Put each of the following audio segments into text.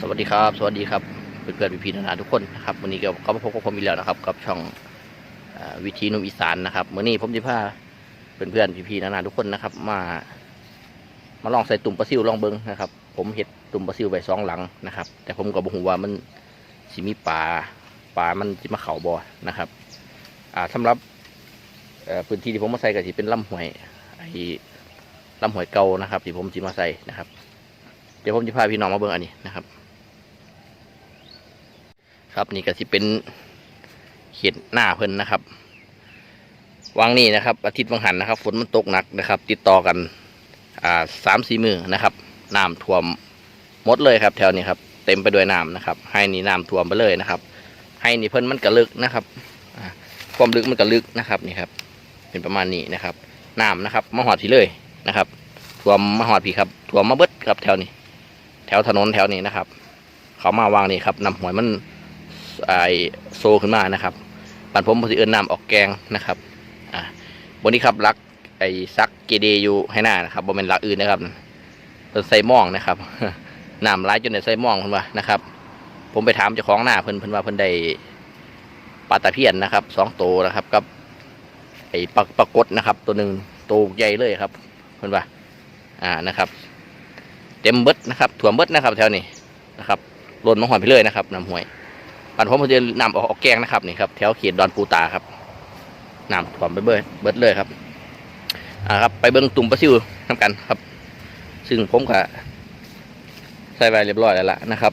สวัสดีครับ สวัสดีครับเพื่อนๆพี่ๆนานาทุกคนนะครับวันนี้ก็ก็มาพบกับผมอีกแล้วนะครับ กับช่องอวิธีนุ่มอีสานนะครับมื่อนี้ผมจะพาเพื่อนๆพี่ๆนานาทุกคนนะครับ มา มาลองใส่ตุ่มปลาซิวลองเบิ้งนะครับ ผมเห็ดตุ่มปลาซิวไปสองหลังนะครับ แต่ผมก็บอกว่ามันสิมีปลาปลามันจะมาเข่าบ่อนะครับอ่าสำหรับพื้นที่ที่ผมมาใส่ก็สิเป็นลำห้วยไอ้ลำห้วยเก่านะครับ ที่ผมจะมาใส่นะครับ เดี๋ยวผมจะพาพี่น้องมาเบิ่งอันนี้นะครับ ครับนี่ก็สิเป็นเขียนหน้าเพิ่นนะครับวางนี่นะครับ อาทิตย์วังหันนะครับ ฝนมันตกหนักนะครับ ติดต่อกันอ่าสามสี่มือนะครับน้ำท่วมหมดเลยครับ แถวนี้ครับ เต็มไปด้วยน้ำนะครับ ให้นี่น้ำท่วมไปเลยนะครับ ให้นี่เพิ่นมันกระลึกนะครับความลึกมันกระลึกนะครับนี่ครับ เป็นประมาณนี้นะครับน้ำนะครับมาหอดพี่เลยนะครับท่วมมาหอดพี่ครับท่วมมาเบิดครับแถวนี้ แถวถนนแถวนี้นะครับ เขามาวางนี่ครับนำหวยมัน ไอโซขึ้นมานะครับปั่นผมพอสิเอินนำออกแกงนะครับอ่าบนนี้ครับรักไอซักเกเดอยู่ให้หน้านะครับบ่เป็นรักอื่นนะครับเป็นใส่หม่องนะครับน้ำร้ายจนในใส่หม่องเพิ่นว่านะครับ ผมไปถามเจ้าของหน้าเพิ่นเพิ่นว่าเพิ่นได้ปลาตะเพียนนะครับสองตัวนะครับกับไอปลาปลากดนะครับ ตัวหนึ่งตัวใหญ่เลยครับเพิ่นว่าอ่านะครับ เต็มเบิดนะครับถั่วเบิดนะครับ แถวนี้นะครับหล่นมาหอยไปเลยนะครับน้ำห้วย ปันผมจะนำออกออกแกงนะครับนี่ครับแถวเขตดอนปูตาครับน้ำถ่วมไปเบิดเบิดเลยครับอ่าครับ ไปเบิ้งตุ่มปลาซิวน้ำกันครับ ซึ่งผมก็ใส่ไปเรียบร้อยแล้วล่ะนะครับ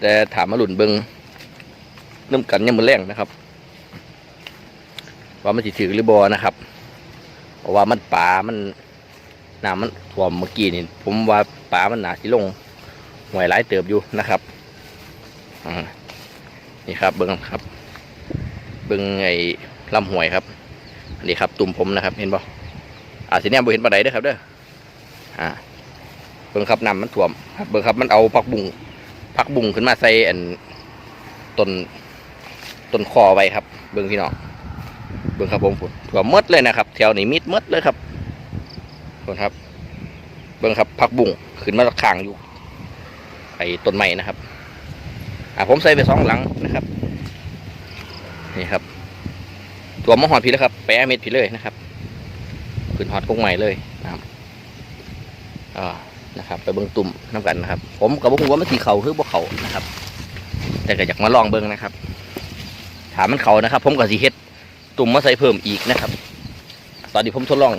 แต่ถามมาหลุนเบิ้งน้ำกันยังมือแรงนะครับ ว่ามันสิถือหรือบอนะครับเพราะว่ามันป่ามันน้ำมันท่วมเมื่อกี้นี่ผมว่าปลามันหนาสิลงห่วยหลายเติบอยู่นะครับอ่า นี่ครับเบิ้งครับ เบิ้งไอ้ลำหวยครับอันนี้ครับ ตุ่มผมนะครับ เห็นบ่อาสิเนี่ยบ่เห็นปลาไหลเด้อครับเด้ออ่าเบิ้งครับน้ำมันท่วมครับเบิ้งครับมันเอาผักบุ้งผักบุ้งขึ้นมาใส่อันต้นต้นคอไว้ครับ เบิ้งพี่น้องเบิ้งครับผมพุ่นท่วมดเลยนะครับ แถวนี้มิดมดเลยครับคนครับ เบิ้งครับผักบุ้งขึ้นมาข้างอยู่ไอ้ต้นไม้นะครับ อ่าผมใส่ไปสองหลังนะครับ นี่ครับ ตัวมะฮอดผีแล้วครับ แปะเม็ดผีเลยนะครับขึ้นฮอดกุ้งใหม่เลยนะครับอ่านะครับ ไปเบิ้งตุ่มน้ำกันนะครับ ผมกับบุ้งว่ามันสีเขาคือบ่เขานะครับ แต่ก็อยากมาลองเบิ้งนะครับ ถามมันเขานะครับ ผมก็สีเฮ็ดตุ่มมาใส่เพิ่มอีกนะครับ ตอนนี้ผมทดลอง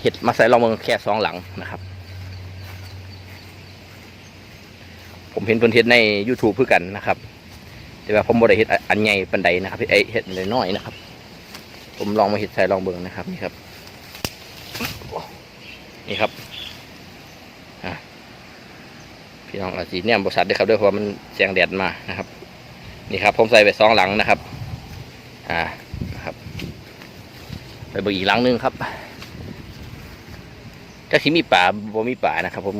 เห็ดมาใส่ลองมือแค่สองหลังนะครับ ผมเห็นเพิ่นเห็ดใน YouTube เพื่อกันนะครับ แต่ว่าผมบ่ได้เห็ดอันใหญ่ปันใดนะครับไอเห็ดน้อยๆนะครับ ผมลองมาเห็ดใส่ลองเบิ่งนะครับนี่ครับ นี่ครับพี่น้องอาสีเนี่ยบริษัทด้วยครับด้วยเพราะมันแสงแดดมานะครับ นี่ครับ ผมใส่ไปสองหลังนะครับ อ่านะครับ ไปเบิ่งอีกหลังนึงครับถ้าสิมีป่าบ่มีป่านะครับ ผม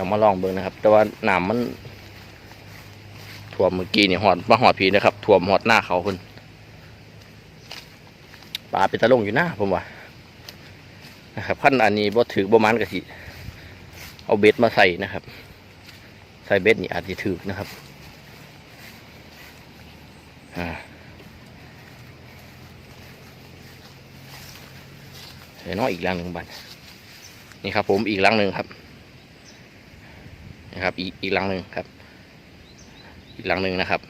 อยามาลองเบิ่งนะครับ แต่ว่าน้ำมันท่วมเมื่อกี้นี่หอดมาหอดพีนะครับท่วมหอดหน้าเขาคุณป่าเป็นตะลงอยู่หน้าผมว่านะครับพันอันนี้บ่ถือบ่มันกะสิเอาเบ็ดมาใส่นะครับ ใส่เบ็ดนี่อาจจะถือนะครับอ่าเดี๋ยวน้อยอีกลังหนึ่งบันนี่ครับผมอีกลังหนึ่งครับ นะครับ อีกอีกหลังหนึ่งครับ อีกหลังหนึ่งนะครับ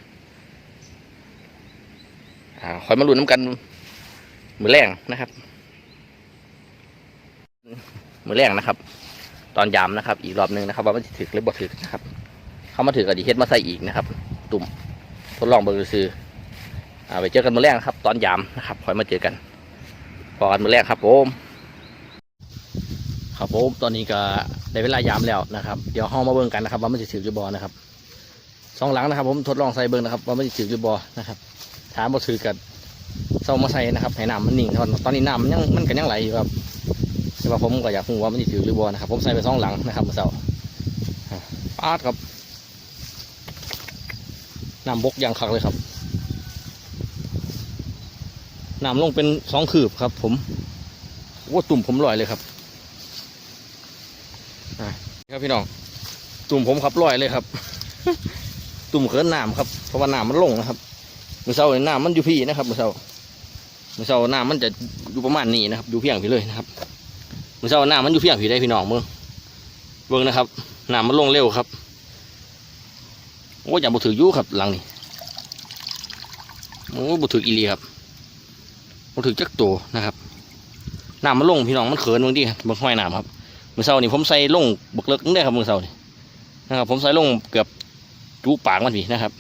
อ่าคอยมาลุ้นน้ำกันมือแรงนะครับ มือแรงนะครับ ตอนยามนะครับ อีกรอบหนึ่งนะครับ ว่ามันถึกหรือบ่ถึกนะครับ เข้ามาถึกกับดีเฮ็ดมาใส่อีกนะครับ ตุ่มทดลองเบอร์ซื้ออ่าไปเจอกันมือแรงครับ ตอนยามนะครับคอยมาเจอกันพอกันมือแรงครับผมครับผมตอนนี้ก็ ได้เวลายามแล้วนะครับ เดี๋ยวห้องมาเบิ่งกันนะครับว่ามันจะถือหรือบอนะครับสองหลังนะครับ ผมทดลองใส่เบิ่งนะครับ ว่ามันจะถือหรือบอนะครับ ถามว่าถือกันเศร้ามาใส่นะครับให้น้ำมันนิ่งตอนตอนนี้น้ำมันยังมันก็ยังไหลอยู่ครับแต่ว่าผมก็อยากรู้ว่ามันจะถือหรือบอนะครับ ผมใส่ไปสองหลังนะครับเมื่อเช้าปาดครับน้ำบกยางคักเลยครับน้ำลงเป็นสองคืบครับ ผมโอ้ตุ่มผมลอยเลยครับ ครับพี่น้อง ตุ่มผมขับลอยเลยครับ ตุ่มเขินน้ำครับเพราะว่าน้ำมันลงนะครับมือเช้าเนี่ยน้ำมันอยู่พี่นะครับมือเช้ามือเช้าน้ำมันจะอยู่ประมาณนี้นะครับอยู่เพียงพี่เลยนะครับมือเช้าน้ำมันอยู่เพียงพี่ได้พี่น้องเมืองเบิ่งนะครับน้ำมันลงเร็วครับโอ้ยอย่าบุถือยุครับหลังนี้โอ้บุถืออีลีครับบุถือจักตัวนะครับน้ำมันลงพี่น้องมันเขินบางทีบางห้อยน้ำครับ มือเช้านี่ผมใส่ลงบักเลิกนึงได้ครับมือเช้านี่นะครับ ผมใส่ลงเกือบจูปากมันพี่นะครับ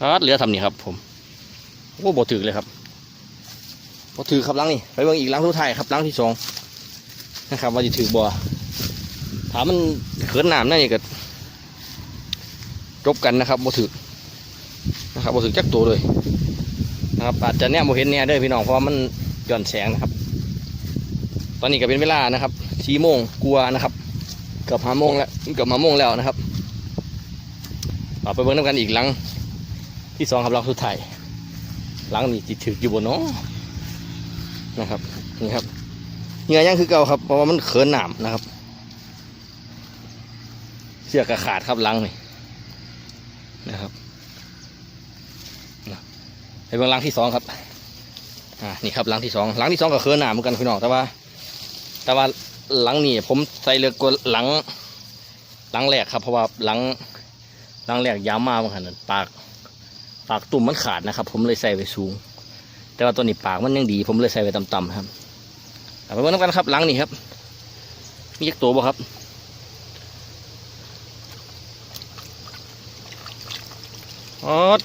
อัดเหลือทำนี่ครับ ผมโอ้บ่ถือเลยครับบ่ถือครับหลังนี่ไปเบิ่งอีกหลังทุกท้ายครับหลังที่สองนะครับ ว่าจะถือบ่ถามมันเขินหน้ำนั่นนี่ก็จบกันนะครับบ่ถือนะครับบ่ถือจักตัวเลยนะครับอาจจะเนี่ยบ่เห็นเนี่ยเด้พี่น้องเพราะมันหย่อนแสงนะครับ อนนี้ก็เป็นเวลานะครับสี่โมงกลัวนะครับ เกือบห้าโมงแล้วเกือบห้าโมงแล้วนะครับเอาไปเบิ่งน้ำกันอีกหลัง ที่สองครับหลังสุดท้ายหลังนี้จิตถืออยู่บนเนาะนะครับนี่ครับเหงื่อยังคือเก่าครับเพราะว่ามันเขินหนามนะครับเสือกระขาดครับหลังนี่นะครับไปเบิ่งหลังที่สองครับอ่านี่ครับหลังที่สองหลังที่สองก็เขินหนามเหมือนกันพี่น้องแต่ว่า แต่ว่าหลังนี่ผมใส่เลือกกว่าหลัง หลังแรกครับ เพราะว่าหลังหลังแรกยาวมากเหมือนกันนะปาก ปากตุ่มมันขาดนะครับ ผมเลยใส่ไว้สูง แต่ว่าตัวนี้ปากมันยังดี ผมเลยใส่ไว้ต่ำๆครับเอาไปเบิ่งน้ำกันครับหลังนี่ครับมียักตัวบ่ครับออด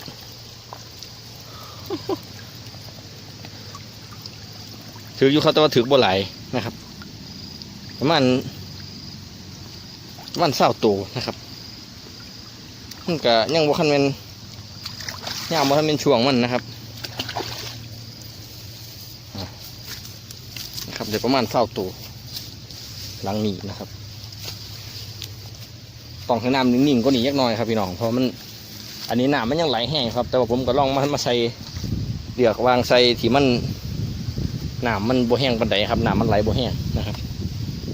ถืออยู่เขาแต่ว่าถือบ่ไหลนะครับ ประมาณประมันเศร้าตัวนะครับมันก็ยังบ่คันเป็นยามบ่ทันเป็นช่วงมันนะครับนะครับเดี๋ยวประมาณเศร้าตัวหลังนี้นะครับต้องให้น้ำนิ่งๆก็หนียักน่อยครับพี่น้องเพราะมันอันนี้น้ำมันยังไหลแห้งครับ แต่ว่าผมก็ลองมามาใส่เดือกวางใส่ที่มันน้ำมันบ่แห้งปานใดครับน้ำมันไหลบ่แห้งนะครับ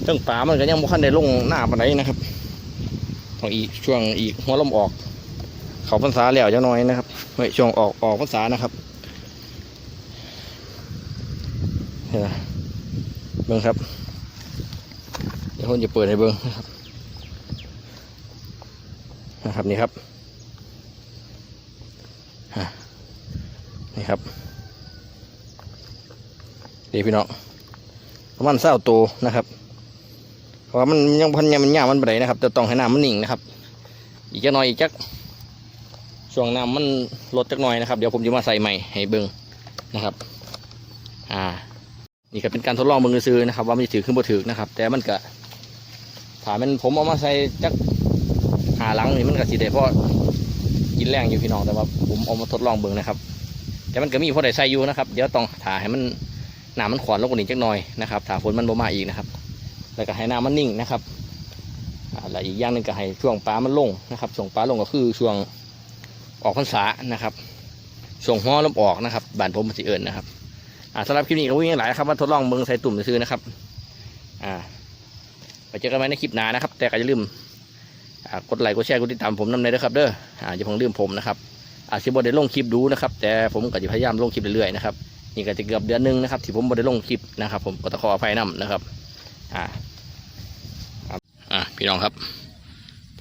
เรื่องปลามันก็ยังบ่คันได้ลงหน้าปานใดนะครับต้องอีกช่วงอีกหัวลมออก เขาพรรษาแล้วจะน้อยนะครับเฮ้ยช่วงออกออกพรรษานะครับเห็นไหมเบิ้งครับเดี๋ยวผมจะเปิดให้เบิ้งนะครับนะครับนี่ครับอะนี่ครับดีพี่น้องประมาณเศร้าตัวนะครับ ราะว่ามันยังพันยังมันยามันบไดนะครับแต่ต้องให้น้ำมันนิ่งนะครับ อีกจักหน่อยอีกจักช่วงน้ำมันลดจักหน่อยนะครับ เดี๋ยวผมจะมาใส่ใหม่ให้เบิ้งนะครับ อ่า นี่ก็เป็นการทดลองเบิ้งซื้อนะครับ ว่ามันจะถือขึ้นบ่ถือนะครับ แต่มันก็ถามมันผมเอามาใส่จักหาหลังนี่มันก็สิได้เพราะกินแรงอยู่พี่น้องแต่ว่าผมเอามาทดลองเบิ้งนะครับ แต่มันก็มีพอได้ใส่อยู่นะครับ เดี๋ยวต้องถ่าให้มันหน้ำมันขวานลงกว่านี้จักหน่อยนะครับถ้าฝนมันบ่มาอีกนะครับ แล้วก็ให้น้ำมันนิ่งนะครับแล้วอีกอย่างหนึ่งก็ให้ช่วงปลามันลงนะครับช่วงปลาลงก็คือช่วงออกพรรษานะครับช่วงหัวลมออกนะครับบานผมมันสิเอิญนะครับอ่าสำหรับคลิปนี้ก็วิ่งหลายครับมาทดลองเมืองใส่ตุ่มซื้อนะครับอ่าไปเจอกันใหม่ในคลิปหน้านะครับ แต่ก็อย่าลืมกดไลค์กดแชร์กดติดตามผมนำเลยนะครับเด้ออ่าอย่าเพิ่งลืมผมนะครับอาจจะบ่ได้ลงคลิปดูนะครับ แต่ผมก็จะพยายามลงคลิปเรื่อยๆนะครับนี่ก็จะเกือบเดือนหนึงนะครับที่ผมไม่ได้ลงคลิปนะครับ ผมก็ต้องขออภัยนํนะครับ อ่าครับอ่าพี่น้องครับ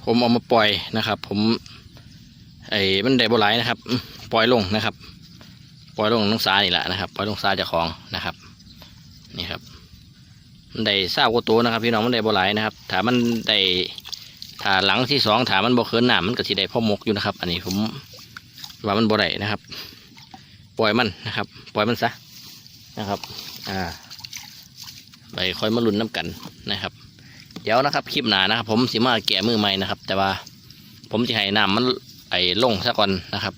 ผมเอามาปล่อยนะครับ ผม ไอ้มันได้บ่หลายนะครับ ปล่อยลงนะครับ ปล่อยลงน้องสานี่แหละนะครับ ปล่อยลงสาเจ้าของนะครับ นี่ครับ มันได้เศร้ากว่าตัวนะครับ พี่น้องมันได้บ่หลายนะครับถ้ามันได้ถ้าหลังที่สองถามันบ่เคินหนามันก็สิได้พ่อมกอยู่นะครับ อันนี้ผมว่ามันบ่ได้นะครับ ปล่อยมันนะครับ ปล่อยมันซะนะครับ อ่า ไปคอยมาลุ้นน้ำกันนะครับ เดี๋ยวนะครับคลิปหนานะครับ ผมสิมาแกะมือใหม่นะครับ แต่ว่าผมจะให้น้ำมันไอ้ลงซะก่อนนะครับ